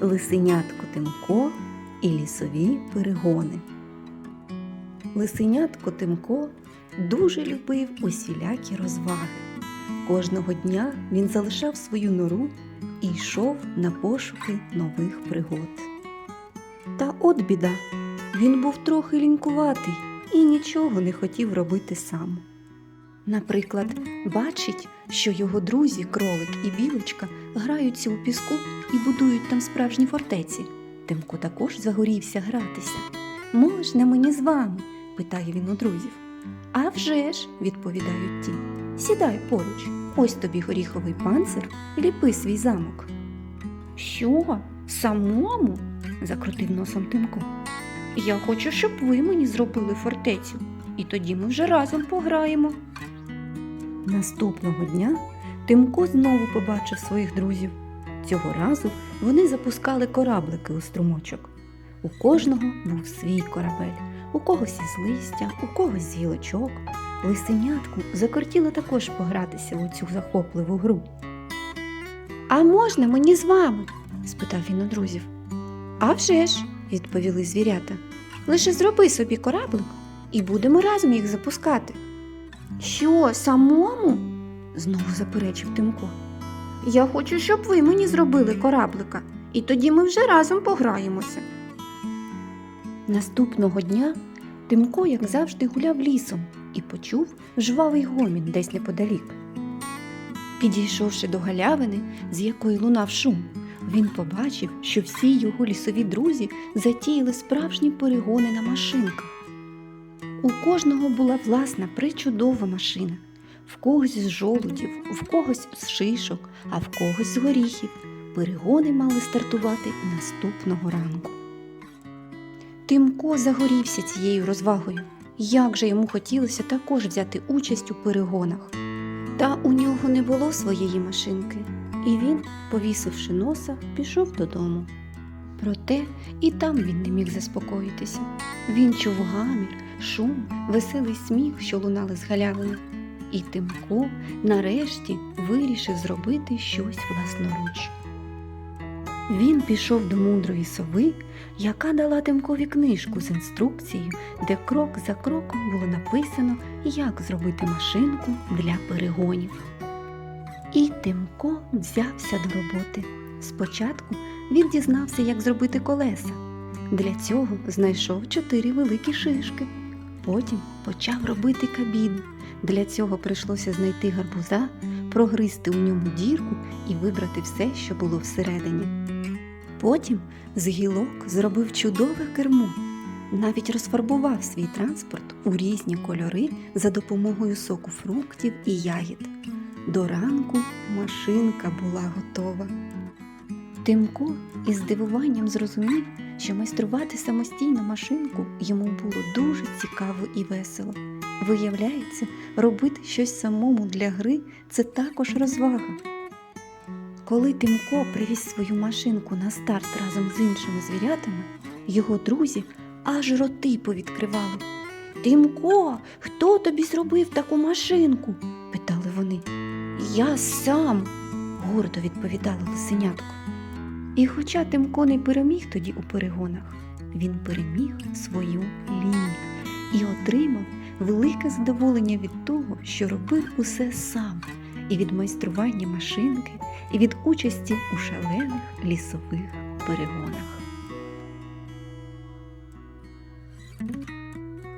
Лисенятко Тимко і лісові перегони. Лисенятко Тимко дуже любив усілякі розваги. Кожного дня він залишав свою нору і йшов на пошуки нових пригод. Та от біда, він був трохи лінькуватий і нічого не хотів робити сам. Наприклад, бачить, що його друзі, кролик і білочка, граються у піску і будують там справжні фортеці. Тимко також загорівся гратися. Можна мені з вами? питає він у друзів. «А вже ж», – відповідають ті. Сідай поруч, ось тобі горіховий панцир, ліпи свій замок. Що? Самому? закрутив носом Тимко. Я хочу, щоб ви мені зробили фортецю, і тоді ми вже разом пограємо. Наступного дня Тимко знову побачив своїх друзів. Цього разу вони запускали кораблики у струмочок. У кожного був свій корабель, у когось із листя, у когось з гілочок. Лисенятку закортіло також погратися у цю захопливу гру. А можна мені з вами? спитав він у друзів. «А вже ж», – відповіли звірята. Лише зроби собі кораблик і будемо разом їх запускати. Що, самому? знову заперечив Тимко. Я хочу, щоб ви мені зробили кораблика, і тоді ми вже разом пограємося. Наступного дня Тимко, як завжди, гуляв лісом і почув жвавий гомін десь неподалік. Підійшовши до галявини, з якої лунав шум, він побачив, що всі його лісові друзі затіяли справжні перегони на машинках. У кожного була власна причудова машина, в когось з жолудів, в когось з шишок, а в когось з горіхів. Перегони мали стартувати наступного ранку. Тимко загорівся цією розвагою. Як же йому хотілося також взяти участь у перегонах. Та у нього не було своєї машинки, і він, повісивши носа, пішов додому. Проте і там він не міг заспокоїтися. Він чув гамір, шум, веселий сміх, що лунали з галявини. І Тимко нарешті вирішив зробити щось власноруч. Він пішов до мудрої сови, яка дала Тимкові книжку з інструкцією, де крок за кроком було написано, як зробити машинку для перегонів. І Тимко взявся до роботи. Спочатку він дізнався, як зробити колеса. Для цього знайшов чотири великі шишки. Потім почав робити кабіну. Для цього прийшлося знайти гарбуза, прогризти у ньому дірку і вибрати все, що було всередині. Потім з гілок зробив чудове кермо, навіть розфарбував свій транспорт у різні кольори за допомогою соку фруктів і ягід. До ранку машинка була готова. Тимко із здивуванням зрозумів, що майструвати самостійно машинку йому було дуже цікаво і весело. Виявляється, робити щось самому для гри це також розвага. Коли Тимко привіз свою машинку на старт разом з іншими звірятами, його друзі аж роти повідкривали. Тимко, хто тобі зробив таку машинку? питали вони. Я сам, гордо відповідала лисенятко. І хоча Тимко не переміг тоді у перегонах, він переміг свою лінію і отримав велике задоволення від того, що робив усе сам, і від майстрування машинки, і від участі у шалених лісових перегонах.